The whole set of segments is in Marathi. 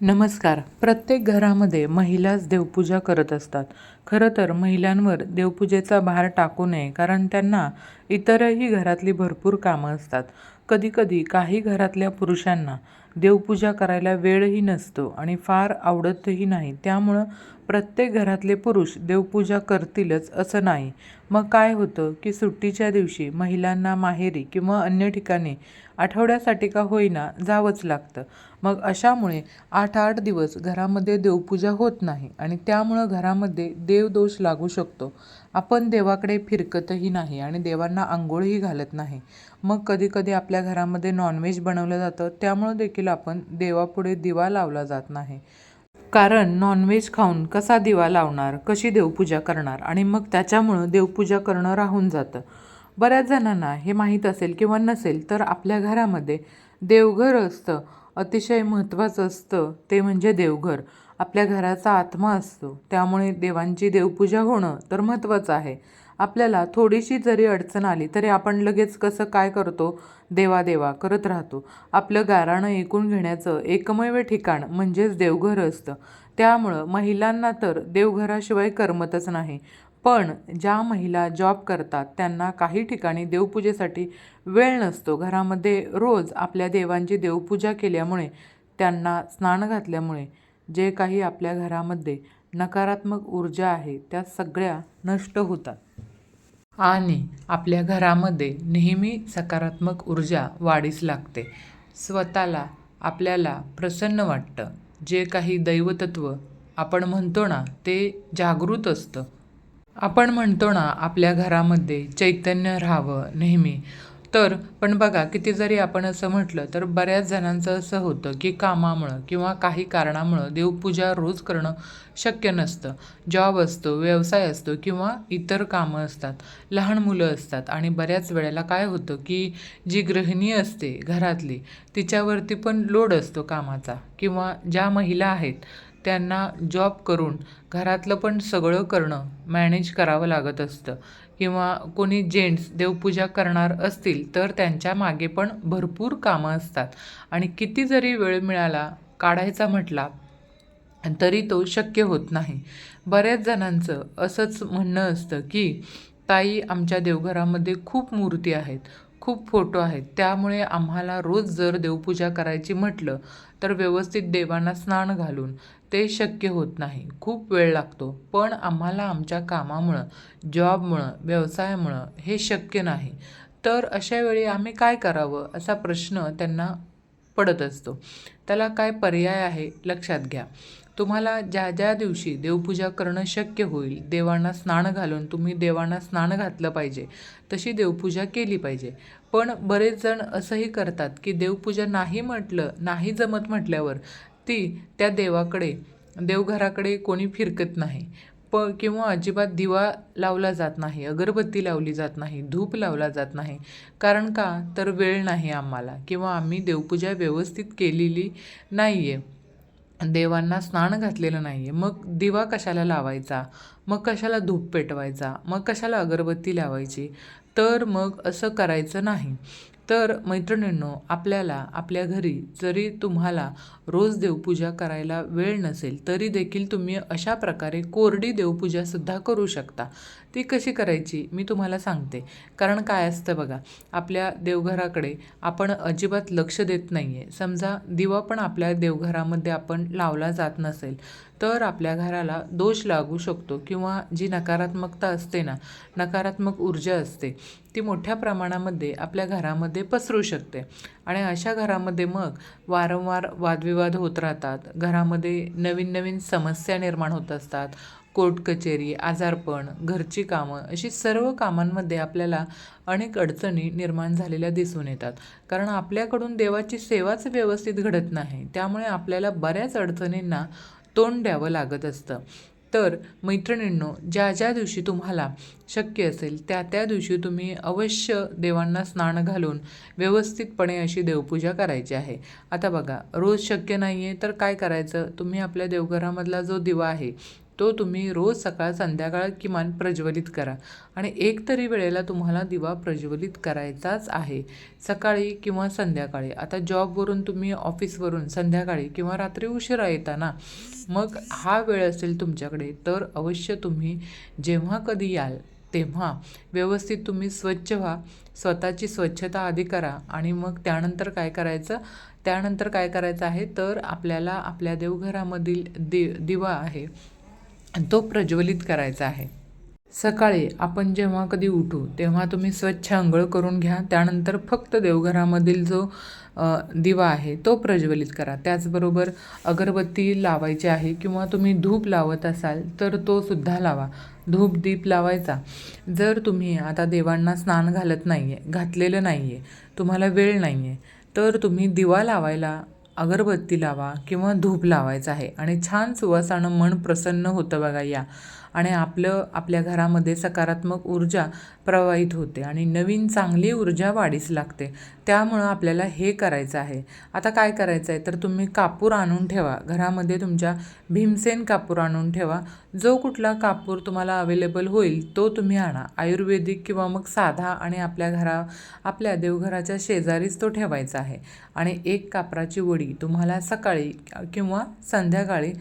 नमस्कार. प्रत्येक घरामध्ये महिलाच देवपूजा करत असतात. खरं तर महिलांवर देवपूजेचा भार टाकू नये कारण त्यांना इतरही घरातली भरपूर कामं असतात. कधीकधी काही घरातल्या पुरुषांना देवपूजा करायला वेळही नसतो आणि फार आवडतही नाही. त्यामुळं प्रत्येक घरातले पुरुष देवपूजा करतीलच असं नाही. मग काय होतं की सुट्टीच्या दिवशी महिलांना माहेरी किंवा अन्य ठिकाणी आठवड्यासाठी का होईना जावंच लागतं. मग अशामुळे आठ आठ दिवस घरामध्ये देवपूजा होत नाही आणि त्यामुळं घरामध्ये देवदोष लागू शकतो. आपण देवाकडे फिरकतही नाही आणि देवांना आंघोळही घालत नाही. मग कधीकधी आपल्या घरामध्ये नॉनव्हेज बनवलं जातं त्यामुळं देखील आपण देवापुढे दिवा लावला जात नाही. कारण नॉनव्हेज खाऊन कसा दिवा लावणार कशी देवपूजा करणार आणि मग त्याच्यामुळं देवपूजा करणं राहून जातं. बऱ्याच जणांना हे माहीत असेल किंवा नसेल तर आपल्या घरामध्ये देवघर असतं. अतिशय महत्त्वाचं असतं ते म्हणजे देवघर. आपल्या घराचा आत्मा असतो. त्यामुळे देवांची देवपूजा होणं तर महत्त्वाचं आहे. आपल्याला थोडीशी जरी अडचण आली तरी आपण लगेच कसं काय करतो? देवा देवा करत राहतो. आपलं गाराणं ऐकून घेण्याचं एकमेव ठिकाण म्हणजेच देवघर असतं. त्यामुळं महिलांना तर देवघराशिवाय करमतच नाही. पण ज्या महिला जॉब करतात त्यांना काही ठिकाणी देवपूजेसाठी वेळ नसतो. घरामध्ये रोज आपल्या देवांची देवपूजा केल्यामुळे त्यांना स्नान घातल्यामुळे जे काही आपल्या घरामध्ये नकारात्मक ऊर्जा आहे त्या सगळ्या नष्ट होतात. आणि आपल्या घरामध्ये नेहमी सकारात्मक ऊर्जा वाढीस लागते. स्वतःला आपल्याला प्रसन्न वाटतं. जे काही दैवतत्व आपण म्हणतो ना ते जागृत असतं. आपण म्हणतो ना आपल्या घरामध्ये चैतन्य राहावं नेहमी. तर पण बघा किती जरी आपण असं म्हटलं तर बऱ्याच जणांचं असं होतं की कामामुळं किंवा काही कारणामुळं देवपूजा रोज करणं शक्य नसतं. जॉब असतो व्यवसाय असतो किंवा इतर कामं असतात. लहान मुलं असतात आणि बऱ्याच वेळेला काय होतं की जी गृहिणी असते घरातली तिच्यावरती पण लोड असतो कामाचा किंवा ज्या महिला आहेत त्यांना जॉब करून घरातलं पण सगळं करणं मॅनेज करावं लागत असतं. किंवा कोणी जेंट्स देवपूजा करणार असतील तर त्यांच्या मागे पण भरपूर कामं असतात. आणि किती जरी वेळ मिळाला काढायचा म्हटला तरी तो शक्य होत नाही. बऱ्याच जणांचं असंच म्हणणं असतं की ताई आमच्या देवघरामध्ये खूप मूर्ती आहेत खूप फोटो आहेत. त्यामुळे आम्हाला रोज जर देवपूजा करायची म्हटलं तर व्यवस्थित देवांना स्नान घालून ते शक्य होत नाही. खूप वेळ लागतो. पण आम्हाला आमच्या कामामुळं जॉबमुळं व्यवसायामुळं हे शक्य नाही. तर अशा वेळी आम्ही काय करावं असा प्रश्न त्यांना पडत असतो. त्याला काय पर्याय आहे लक्षात घ्या. तुम्हाला ज्या ज्या दिवशी देवपूजा करणं शक्य होईल देवांना स्नान घालून तुम्ही देवांना स्नान घातलं पाहिजे तशी देवपूजा केली पाहिजे. पण बरेच जण असंही करतात की देवपूजा नाही म्हटलं नाही जमत म्हटल्यावर ती त्या देवाकडे देवघराकडे कोणी फिरकत नाही. प किंवा अजिबात दिवा लावला जात नाही अगरबत्ती लावली जात नाही धूप लावला जात नाही. कारण का? तर वेळ नाही आम्हाला किंवा आम्ही देवपूजा व्यवस्थित केलेली नाही आहे देवांना स्नान घातलेलं नाही आहे मग दिवा कशाला लावायचा? मग कशाला धूप पेटवायचा? मग कशाला अगरबत्ती लावायची? तर मग असं करायचं नाही. तर मैत्रिणींनो आपल्याला आपल्या घरी जरी तुम्हाला रोज देवपूजा करायला वेळ नसेल तरी देखील तुम्ही अशा प्रकारे कोरडी देवपूजासुद्धा करू शकता. ती कशी करायची मी तुम्हाला सांगते. कारण काय असतं बघा आपल्या देवघराकडे आपण अजिबात लक्ष देत नाही आहे समजा दिवा पण आपल्या देवघरामध्ये आपण लावला जात नसेल तर आपल्या घराला दोष लागू शकतो किंवा जी नकारात्मकता असते ना नकारात्मक ऊर्जा असते ती मोठ्या प्रमाणामध्ये आपल्या घरामध्ये पसरू शकते. आणि अशा घरामध्ये मग वारंवार वादविवाद होत राहतात. घरामध्ये नवीन नवीन समस्या निर्माण होत असतात. कोर्ट कचेरी आजारपण घरची कामं अशी सर्व कामांमध्ये आपल्याला अनेक अडचणी निर्माण झालेल्या दिसून येतात. कारण आपल्याकडून देवाची सेवाच व्यवस्थित घडत नाही. त्यामुळे आपल्याला बऱ्याच अडचणींना तोंड द्यावं लागत असतं. तर मैत्रिणींनो ज्या ज्या दिवशी तुम्हाला शक्य असेल त्या त्या दिवशी तुम्ही अवश्य देवांना स्नान घालून व्यवस्थितपणे अशी देवपूजा करायची आहे. आता बघा रोज शक्य नाही आहे तर काय करायचं? तुम्ही आपल्या देवघरामधला जो दिवा आहे तो तुम्ही रोज सकाळ संध्याकाळ किमान प्रज्वलित करा. आणि एक तरी वेळेला तुम्हाला दिवा प्रज्वलित करायचाच आहे. सकाळी किंवा संध्याकाळी. आता जॉबवरून तुम्ही ऑफिसवरून संध्याकाळी किंवा रात्री उशिरा येताना मग हा वेळ असेल तुमच्याकडे तर अवश्य तुम्ही जेव्हा कधी याल तेव्हा व्यवस्थित तुम्ही स्वच्छ व्हा. स्वतःची स्वच्छता आधी करा आणि मग त्यानंतर काय करायचं? त्यानंतर काय करायचं आहे? तर आपल्याला आपल्या देवघरामधील दि दिवा आहे. तो प्रज्वलित करायचा आहे. सकाळी आपण जेव्हा कधी उठू तेव्हा तुम्ही स्वच्छ आंघोळ करून घ्या. त्यानंतर फक्त देवघरामधील जो दिवा आहे तो प्रज्वलित करा. त्याचबरोबर अगरबत्ती लावायची आहे किंवा तुम्ही धूप लावत असाल तर तो सुद्धा लावा. धूप दीप लावायचा. जर तुम्ही आता देवांना स्नान घालत नाही आहे घातलेलं नाही आहे तुम्हाला वेळ नाही आहे तर तुम्ही दिवा लावायला अगरबत्ती लावा किंवा धूप लावायचा आहे. आणि छान सुवासानं मन प्रसन्न होतं बघा या. आणि आपलं आपल्या घरामध्ये सकारात्मक ऊर्जा प्रवाहित होते आणि नवीन चांगली ऊर्जा वाढीस लागते. त्यामुळं आपल्याला हे करायचं आहे. आता काय करायचं आहे तर तुम्ही कापूर आणून ठेवा. घरामध्ये तुमच्या भीमसेन कापूर आणून ठेवा. जो कुठला कापूर तुम्हाला अवेलेबल होईल तो तुम्ही आणा. आयुर्वेदिक किंवा मग साधा आणि आपल्या घरा आपल्या देवघराच्या शेजारीच तो ठेवायचा आहे. आणि एक कापराची वडी तुम्हाला सकाळी किंवा संध्याकाळी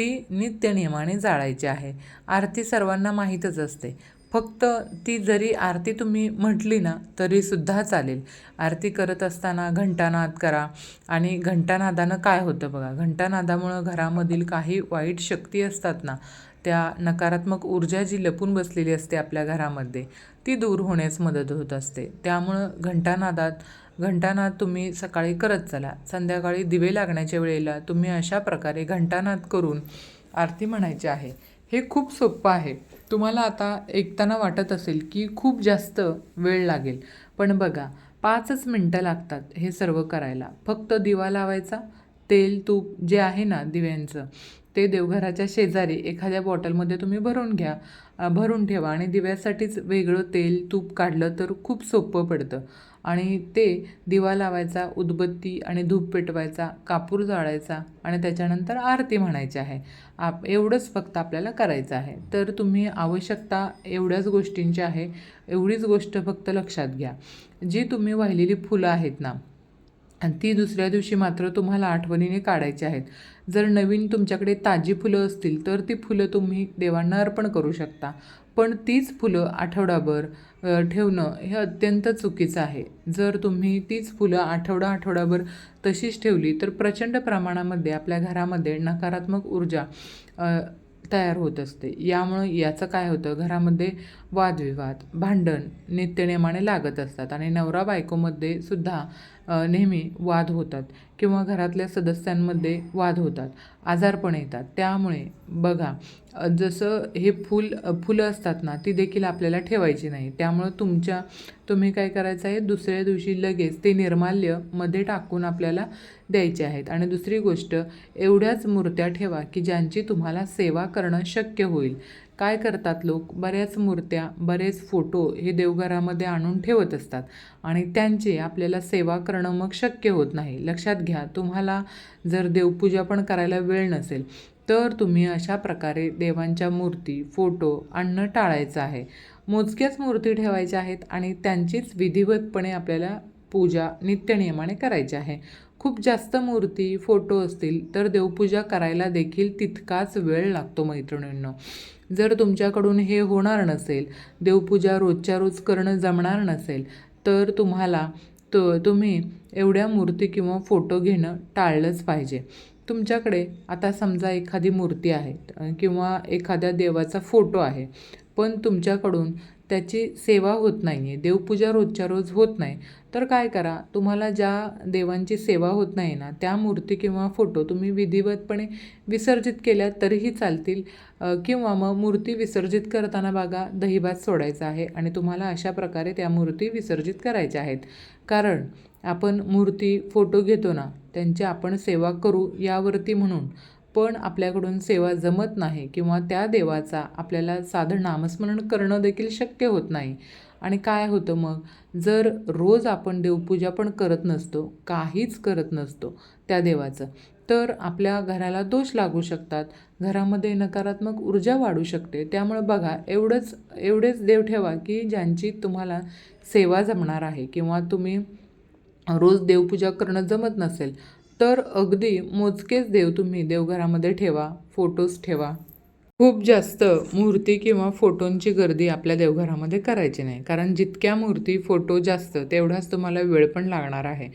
ती नित्यनियमाने जाळायची आहे. आरती सर्वांना माहीतच असते. फक्त ती जरी आरती तुम्ही म्हटली ना तरीसुद्धा चालेल. आरती करत असताना घंटानाद करा. आणि घंटानादानं काय होतं बघा घंटानादामुळं घरामधील काही वाईट शक्ती असतात ना त्या नकारात्मक ऊर्जा जी लपून बसलेली असते आपल्या घरामध्ये ती दूर होण्यास मदत होत असते. त्यामुळं घंटानादात घंटानाद तुम्ही सकाळी करत चला. संध्याकाळी दिवे लागण्याच्या वेळेला तुम्ही अशा प्रकारे घंटानाद करून आरती म्हणायची आहे. हे खूप सोपं आहे. तुम्हाला आता ऐकताना वाटत असेल की खूप जास्त वेळ लागेल. पण बघा पाचच मिनटं लागतात हे सर्व करायला. फक्त दिवा लावायचा तेल तूप जे आहे ना दिव्यांचं ते देवघराच्या शेजारी एखाद्या बॉटलमध्ये तुम्ही भरून घ्या. भरून ठेवा आणि दिव्यासाठीच वेगळं तेल तूप काढलं तर खूप सोपं पडतं. आणि ते दिवा लावायचा उदबत्ती आणि धूप पेटवायचा कापूर जाळायचा आणि त्याच्यानंतर आरती म्हणायची आहे. आप एवढंच फक्त आपल्याला करायचं आहे. तर तुम्ही आवश्यकता एवढ्याच गोष्टींची आहे एवढीच गोष्ट फक्त लक्षात घ्या. जी तुम्ही वाहिलेली फुलं आहेत ना आणि ती दुसऱ्या दिवशी मात्र तुम्हाला आठवणीने काढायची आहेत. जर नवीन तुमच्याकडे ताजी फुलं असतील तर ती फुलं तुम्ही देवांना अर्पण करू शकता. पण तीच फुलं आठवडाभर ठेवणं हे अत्यंत चुकीचं आहे. जर तुम्ही तीच फुलं आठवडा आठवडाभर तशीच ठेवली तर प्रचंड प्रमाणामध्ये आपल्या घरामध्ये नकारात्मक ऊर्जा तयार होत असते. यामुळं याचं काय होतं? घरामध्ये वादविवाद भांडण नित्यनेमाने लागत असतात. आणि नवरा बायकोमध्ये सुद्धा नेहमी वाद होतात किंवा घरातल्या सदस्यांमध्ये वाद होतात आजारपण येतात. त्यामुळे बघा जसं हे फूल फुलं असतात ना ती देखील आपल्याला ठेवायची नाही. त्यामुळं तुमच्या तुम्ही काय करायचं आहे दुसऱ्या दिवशी लगेच ते निर्माल्यमध्ये टाकून आपल्याला द्यायचे आहेत. आणि दुसरी गोष्ट एवढ्याच मूर्त्या ठेवा की ज्यांची तुम्हाला सेवा करणं शक्य होईल. काय करतात लोक? बऱ्याच मूर्त्या बरेच फोटो हे देवघरामध्ये आणून ठेवत असतात आणि त्यांची आपल्याला सेवा करणं मग शक्य होत नाही. लक्षात घ्या तुम्हाला जर देवपूजा पण करायला वेळ नसेल तर तुम्ही अशा प्रकारे देवांच्या मूर्ती फोटो आणणं टाळायचं आहे. मोजक्याच मूर्ती ठेवायच्या आहेत आणि त्यांचीच विधिवतपणे आपल्याला पूजा नित्यनियमाने करायची आहे. खूप जास्त मूर्ती फोटो असतील तर देवपूजा करायला देखील तितकाच वेळ लागतो मैत्रिणींनो. जर तुमच्याकडून हे होणार नसेल देवपूजा रोजच्या रोज करणं जमणार नसेल तर तुम्हाला तो तुम्ही एवढ्या मूर्ती किंवा फोटो घेणं टाळलंच पाहिजे. तुमच्याकडे आता समजा एखादी मूर्ती आहे किंवा एखाद्या देवाचा फोटो आहे पण तुमच्याकडून त्याची सेवा होत नाही आहे देवपूजा रोजच्या रोज होत नाही. तर काय करा तुम्हाला ज्या देवांची सेवा होत नाही ना त्या मूर्ती किंवा फोटो तुम्ही विधिवतपणे विसर्जित केल्या तरीही चालतील. किंवा मग मूर्ती विसर्जित करताना बघा दहीभात सोडायचा आहे आणि तुम्हाला अशा प्रकारे त्या मूर्ती विसर्जित करायच्या आहेत. कारण आपण मूर्ती फोटो घेतो ना त्यांची आपण सेवा करू यावरती म्हणून. पण आपल्याकडून सेवा जमत नाही किंवा त्या देवाचा आपल्याला साधं नामस्मरण करणं देखील शक्य होत नाही. आणि काय होतं मग? जर रोज आपण देवपूजा पण करत नसतो काहीच करत नसतो त्या देवाचं तर आपल्या घराला दोष लागू शकतात. घरामध्ये नकारात्मक ऊर्जा वाढू शकते. त्यामुळे बघा एवढंच एवढेच देव ठेवा की ज्यांची तुम्हाला सेवा जमणार आहे किंवा तुम्ही रोज देवपूजा करणं जमत नसेल तर अगदी मोजकेच देव तुम्ही देवघरामध्ये ठेवा फोटोज ठेवा. खूप जास्त मूर्ती किंवा फोटोंची गर्दी आपल्या देवघरामध्ये करायची नाही. कारण जितक्या मूर्ती फोटो जास्त तेवढाच तुम्हाला वेळ पण लागणार आहे.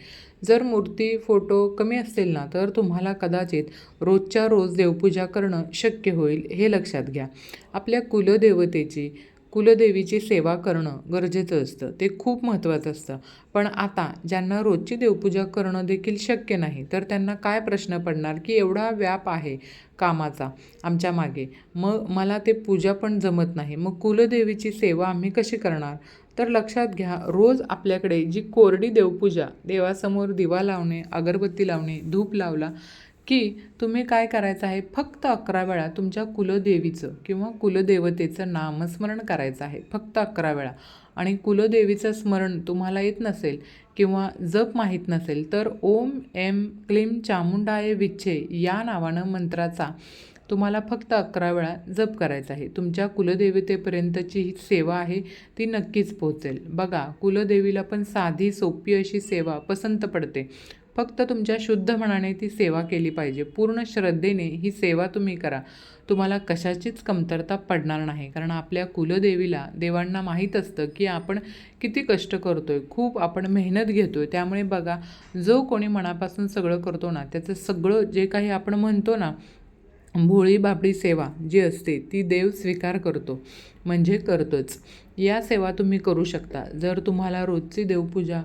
जर मूर्ती फोटो कमी असतील ना तर तुम्हाला कदाचित रोजच्या रोज देवपूजा करणं शक्य होईल हे लक्षात घ्या. आपल्या कुलदेवतेची कुलदेवीची सेवा करणं गरजेचं असतं. ते खूप महत्त्वाचं असतं. पण आता ज्यांना रोजची देवपूजा करणं देखील शक्य नाही तर त्यांना काय प्रश्न पडणार की एवढा व्याप आहे कामाचा आमच्या मागे? मग मला ते पूजा पण जमत नाही. मग कुलदेवीची सेवा आम्ही कशी करणार? तर लक्षात घ्या रोज आपल्याकडे जी कोरडी देवपूजा देवासमोर दिवा लावणे अगरबत्ती लावणे धूप लावला की तुम्ही काय करायचं आहे? फक्त अकरा वेळा तुमच्या कुलदेवीचं किंवा कुलदेवतेचं नामस्मरण करायचं आहे. फक्त अकरा वेळा. आणि कुलदेवीचं स्मरण तुम्हाला येत नसेल किंवा जप माहीत नसेल तर ओम एम क्लीम चामुंडाय विच्छे या नावानं मंत्राचा तुम्हाला फक्त अकरा वेळा जप करायचा आहे. तुमच्या कुलदेवतेपर्यंतची ही सेवा आहे ती नक्कीच पोहोचेल. बघा कुलदेवीला पण साधी सोपी अशी सेवा पसंत पडते. फक्त तुमच्या शुद्ध मनाने ती सेवा केली पाहिजे. पूर्ण श्रद्धेने ही सेवा तुम्ही करा. तुम्हाला कशाचीच कमतरता पडणार नाही. कारण आपल्या कुलदेवीला देवांना माहीत असतं की आपण किती कष्ट करतो आहे खूप आपण मेहनत घेतो आहे त्यामुळे बघा जो कोणी मनापासून सगळं करतो ना त्याचं सगळं जे काही आपण म्हणतो ना भोळी बाबडी सेवा जी असते ती देव स्वीकार करतो. म्हणजे करतोच. या सेवा तुम्ही करू शकता. जर तुम्हाला रोजची देवपूजा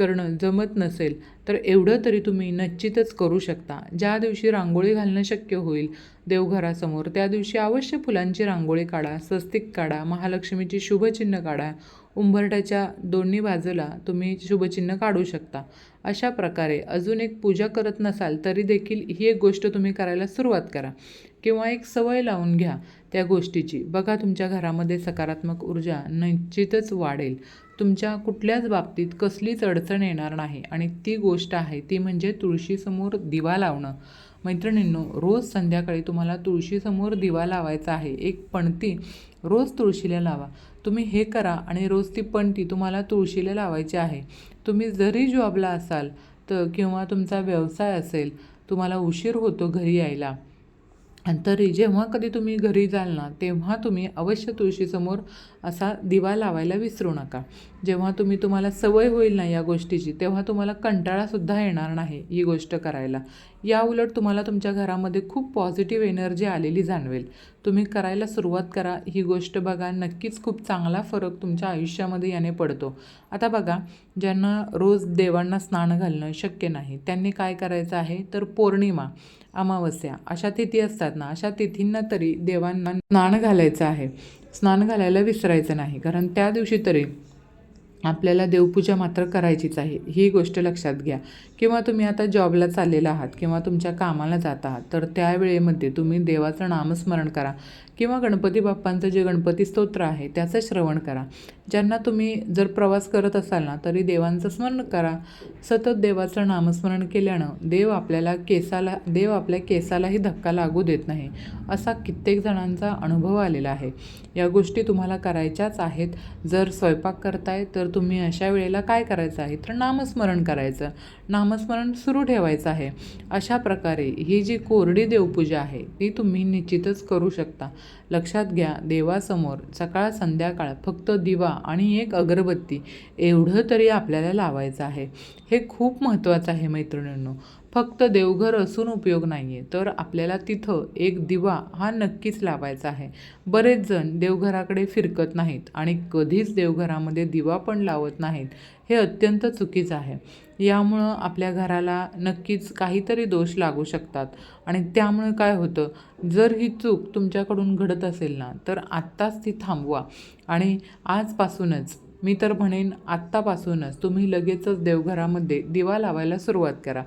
करणं जमत नसेल तर एवढं तरी तुम्ही निश्चितच करू शकता. ज्या दिवशी रांगोळी घालणं शक्य होईल देवघरासमोर त्या दिवशी अवश्य फुलांची रांगोळी काढा स्वस्तिक काढा महालक्ष्मीची शुभचिन्ह काढा. उंबरट्याच्या दोन्ही बाजूला तुम्ही शुभचिन्ह काढू शकता. अशा प्रकारे अजून एक पूजा करत नसाल तरी देखील ही एक गोष्ट तुम्ही करायला सुरुवात करा. किंवा एक सवय लावून घ्या त्या गोष्टीची. बघा तुमच्या घरामध्ये सकारात्मक ऊर्जा निश्चितच वाढेल. तुमच्या कुठल्याच बाबतीत कसलीच अडचण येणार नाही. आणि ती गोष्ट आहे ती म्हणजे तुळशीसमोर दिवा लावणं. मैत्रिणींनो रोज संध्याकाळी तुम्हाला तुळशीसमोर दिवा लावायचा आहे. एक पणती रोज तुळशीला लावा. तुम्ही हे करा आणि रोज ती पणती तुम्हाला तुळशीला लावायची आहे. तुम्ही जरी जॉबला असाल तर किंवा तुमचा व्यवसाय असेल तुम्हाला उशीर होतो घरी यायला. आणि तरी जेव्हा कधी तुम्ही घरी जाल ना तेव्हा तुम्ही अवश्य तुळशीसमोर असा दिवा लावायला विसरू नका. जेव्हा तुम्ही तुम्हाला सवय होईल ना या गोष्टीची तेव्हा तुम्हाला कंटाळासुद्धा येणार नाही ही गोष्ट करायला. या उलट तुम्हाला तुमच्या घरामध्ये खूप पॉझिटिव्ह एनर्जी आलेली जाणवेल. तुम्ही करायला सुरुवात करा ही गोष्ट बघा नक्कीच खूप चांगला फरक तुमच्या आयुष्यामध्ये याने पडतो. आता बघा ज्यांना रोज देवांना स्नान घालणं शक्य नाही त्यांनी काय करायचं आहे? तर पौर्णिमा. अमावस्या. अशा तिथी असतात ना अशा तिथींना तरी देवांना स्नान घालायचं आहे. स्नान घालायला विसरायचं नाही. कारण त्या दिवशी तरी आपल्याला देवपूजा मात्र करायचीच आहे. ही गोष्ट लक्षात घ्या. किंवा तुम्ही आता जॉबला चाललेला आहात किंवा तुमच्या कामाला जात आहात तर त्यावेळेमध्ये तुम्ही देवाचं नामस्मरण करा. किंवा गणपती बाप्पांचं जे गणपती स्तोत्र आहे त्याचं श्रवण करा. ज्यांना तुम्ही जर प्रवास करत असाल ना तरी देवांचं स्मरण करा. सतत देवाचं नामस्मरण केल्यानं देव आपल्याला केसाला देव आपल्या केसालाही धक्का लागू देत नाही असा कित्येक जणांचा अनुभव आलेला आहे. या गोष्टी तुम्हाला करायच्याच आहेत. जर स्वयंपाक करताय तर तुम्ही अशा वेळेला काय करायचं आहे? तर नामस्मरण करायचं. नामस्मरण सुरू ठेवायचं आहे. अशा प्रकारे ही जी कोरडी देवपूजा आहे ती तुम्ही निश्चितच करू शकता. लक्षात घ्या देवासमोर सकाळ संध्याकाळ फक्त दिवा आणि एक अगरबत्ती एवढं तरी आपल्याला लावायचं आहे. हे खूप महत्त्वाचं आहे मैत्रिणींनो. फक्त देवघर असून उपयोग नाही आहे तर आपल्याला तिथं एक दिवा हा नक्कीच लावायचा आहे. बरेच जण देवघराकडे फिरकत नाहीत आणि कधीच देवघरामध्ये दिवा पण लावत नाहीत. हे अत्यंत चुकीचं आहे. यामुळं आपल्या घराला नक्कीच काहीतरी दोष लागू शकतात. आणि त्यामुळे काय होतं? जर ही चूक तुमच्याकडून घडत असेल ना तर आत्ताच ती थांबवा. आणि आजपासूनच मी तर म्हणेन आत्तापासूनच तुम्ही लगेचच देवघरामध्ये दिवा लावायला सुरुवात करा.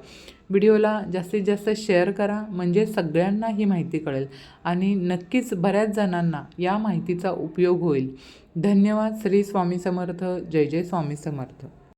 व्हिडिओला जास्तीत जास्त शेअर करा म्हणजे सगळ्यांना ही माहिती कळेल. आणि नक्कीच बऱ्याच जणांना या माहितीचा उपयोग होईल. धन्यवाद. श्री स्वामी समर्थ. जय जय स्वामी समर्थ.